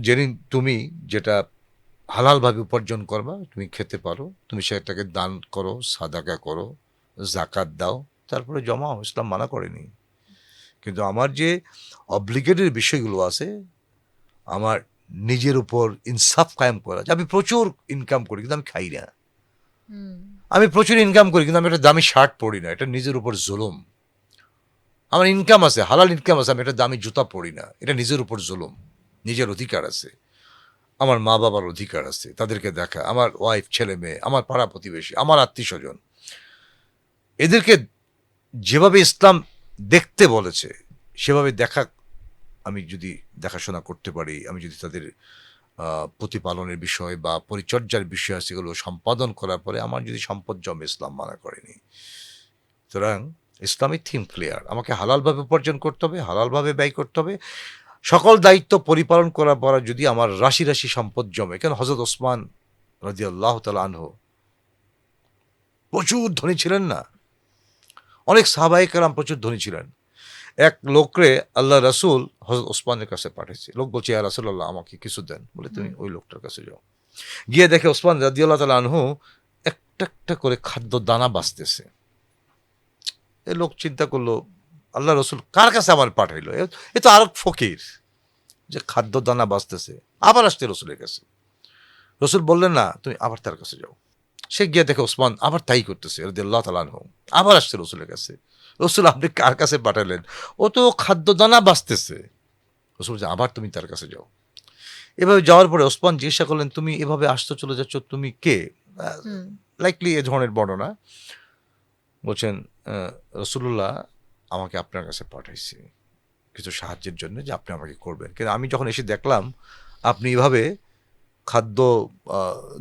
যেদিন তুমি যেটা হালালভাবে উপার্জন করবা তুমি খেতে পারো। তুমি সেটাকে দান করো সাদাকা করো জাকাত দাও তারপরে জমাও ইসলাম মানা করেনি। কিন্তু আমার যে অব্লিগেটেড বিষয়গুলো আছে আমার নিজের উপর ইনসাফ কায়েম করা আমি প্রচুর ইনকাম করি কিন্তু আমি খাই না। আমি প্রচুর ইনকাম করি কিন্তু আমি একটা দামি শার্ট পরি না এটা নিজের উপর জুলুম। আমার ইনকাম আছে হালাল ইনকাম আছে আমি একটা দামি জুতা পরি না এটা নিজের উপর জুলুম। নিজের অধিকার আছে। আমার মা বাবার অধিকার আছে, তাদেরকে দেখা। আমার ওয়াইফ ছেলে মেয়ে, আমার পাড়া প্রতিবেশী, আমার আত্মীয় স্বজন এদেরকে যেভাবে ইসলাম দেখতে বলেছে, সেভাবে দেখা, আমি যদি দেখাশোনা করতে পারি, আমি যদি তাদের প্রতিপালনের বিষয় বা পরিচর্যার বিষয় সেগুলো সম্পাদন করার পরে আমার যদি সম্পদ জমে ইসলাম মানা করেনি। সুতরাং ইসলামিক থিম ক্লিয়ার। আমাকে হালালভাবে উপার্জন করতে হবে, হালালভাবে ব্যয় করতে হবে। সকল দায়িত্ব পরিপালন করার পর যদি আমার রাশি রাশি সম্পদ জমে কেন হজরত ওসমান রাজি আল্লাহ আনহু? প্রচুর ধনী ছিলেন না। অনেক সাহাবাহিক কালাম প্রচুর ধনী ছিলেন। এক লোকরে আল্লাহ রাসূল হজরত ওসমানের কাছে পাঠিয়েছে। লোক বলছে ইয়া রাসূলুল্লাহ আমাকে কিছু দেন। বলে তুমি ওই লোকটার কাছে যাও। গিয়ে দেখে ওসমান রাদিয়াল্লাহ তাআলা আনহু একটা একটা করে খাদ্য দানা বাঁচতেছে। এ লোক চিন্তা করল আল্লাহ রসুল কার কাছে আমার পাঠাইলো? এ- তো আর ফকির যে খাদ্য দানা বাঁচতেছে আবার আসছে রসুলের কাছে। রসুল বললেন না তুমি আবার তার কাছে যাও। সে গিয়ে দেখে ওসমান আবার তাই করতেছে আল্লাহ তালানহ আবার আসছে রসুলের কাছে। রসুল আপনি কার কাছে পাঠালেন? ও তো খাদ্য দানা বাঁচতেছে। রসুল বলছে, আবার তুমি তার কাছে যাও। এভাবে যাওয়ার পরে ওসমান জিজ্ঞাসা করলেন তুমি এভাবে আসতে চলে যাচ্ছ তুমি কে? লাইকলি এ ধরনের বর্ণনা। বলছেন রসুল্লাহ আমাকে আপনার কাছে পাঠাইছে। কিছু সাহায্যের জন্য যে আপনি আমাকে করবেন। কিন্তু আমি যখন এসে দেখলাম, আপনি এভাবে খাদ্য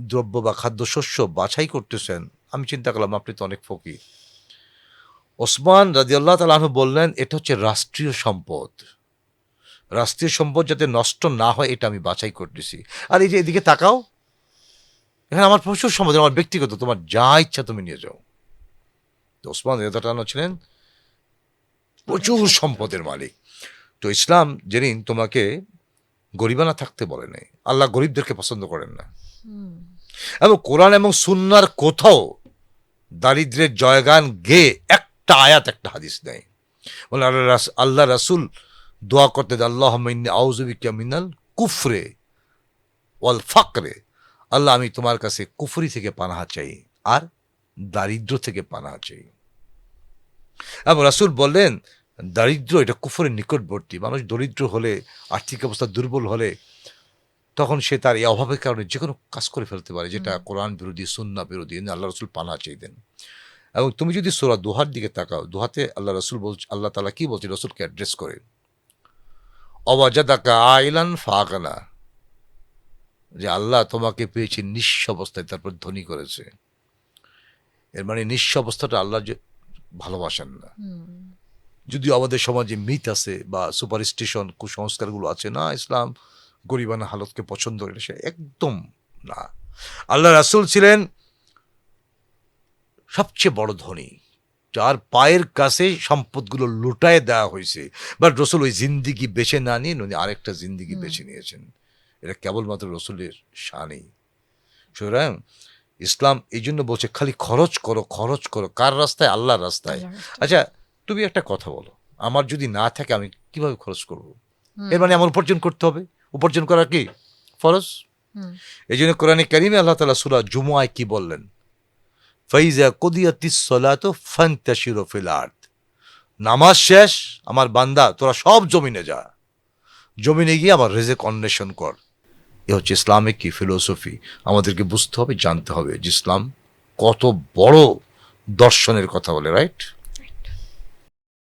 দ্রব্য বা খাদ্য শস্য বাছাই করতেছেন, আমি চিন্তা করলাম, আপনি তো অনেক ফকির। ওসমান রাজিয়াল্লাহ তালাহ বললেন, এটা হচ্ছে রাষ্ট্রীয় সম্পদ। রাষ্ট্রীয় সম্পদ যাতে নষ্ট না হয়, এটা আমি বাছাই করতেছি। আর এই যে এদিকে তাকাও, এখানে আমার প্রচুর সম্পদ, আমার ব্যক্তিগত, তোমার যা ইচ্ছা তুমি নিয়ে যাও। ওসমান রেদাটানো ছিলেন প্রচুর সম্পদের মালিক। তো ইসলাম যেদিন তোমাকে গরিবানা থাকতে বলে নাই আল্লাহ গরিবদেরকে পছন্দ করেন না। এবং কোরআন এবং সুন্নার কোথাও দারিদ্রের জয়গান গে একটা আয়াত একটা হাদিস নেই। বলে আল্লাহ রাস- আল্লাহ রাসুল দোয়া করতে আল্লাহ আউজুবিকা মিনাল কুফরে ওয়াল ফাকরে। আল্লাহ আমি তোমার কাছে কুফরি থেকে পানাহা চাই আর দারিদ্র থেকে পানাহা চাই। এবং রাসুল বললেন দারিদ্র এটা কুফরের নিকটবর্তী। মানুষ দরিদ্র হলে আর্থিক অবস্থা দুর্বল হলে তখন সে তার এই অভাবের কারণে যে কোনো কাজ করে ফেলতে পারে যেটা কোরআন বিরোধী সুন্না বিরোধী আল্লাহ রসুল পানা চাইতেন। এবং তুমি যদি সোরা দোহার দিকে তাকাও দোহাতে আল্লাহ রসুল বল আল্লাহ তালা কি বলছে রসুলকে অ্যাড্রেস করে অবাজাদাকা আইলান ফাগানা। যে আল্লাহ তোমাকে পেয়েছে নিঃস্ব অবস্থায় তারপর ধনী করেছে। এর মানে নিঃস্ব অবস্থাটা আল্লাহ যে ভালোবাসেন না। যদিও আমাদের সমাজে মিথ আছে বা সুপারস্টিশন কুসংস্কারগুলো আছে না ইসলাম গরিবানা হালতকে পছন্দ করে সে একদম না। আল্লাহ রাসুল ছিলেন সবচেয়ে বড় ধনী যার পায়ের কাছে সম্পদগুলো লুটায় দেওয়া হয়েছে। বাট রসুল ওই জিন্দিগি বেছে না নিয়ে উনি আরেকটা জিন্দিগি বেছে নিয়েছেন। এটা কেবলমাত্র রসুলের শানই। সুতরাং ইসলাম এই জন্য বলছে খালি খরচ করো খরচ করো। কার রাস্তায়। আল্লাহর রাস্তায়। আচ্ছা তুমি একটা কথা বলো। আমার যদি না থাকে আমি কীভাবে খরচ করব? এর মানে আমার উপার্জন করতে হবে। উপার্জন করা কি? ফরজ? এই জন্য কোরআনে কারিমে আল্লাহ তালা সুরা জুমুয়ায় কি বললেন? ফাইজা কদিয়াতিস সলাত ফান্তাশিরু ফিল আরদ। নামাজ শেষ আমার বান্দা তোরা সব জমিনে যা। জমিনে গিয়ে আমার রেজেক অন্বেষণ কর। এ হচ্ছে ইসলামিক কি ফিলোসফি? আমাদেরকে বুঝতে হবে জানতে হবে যে ইসলাম কত বড় দর্শনের কথা বলে রাইট?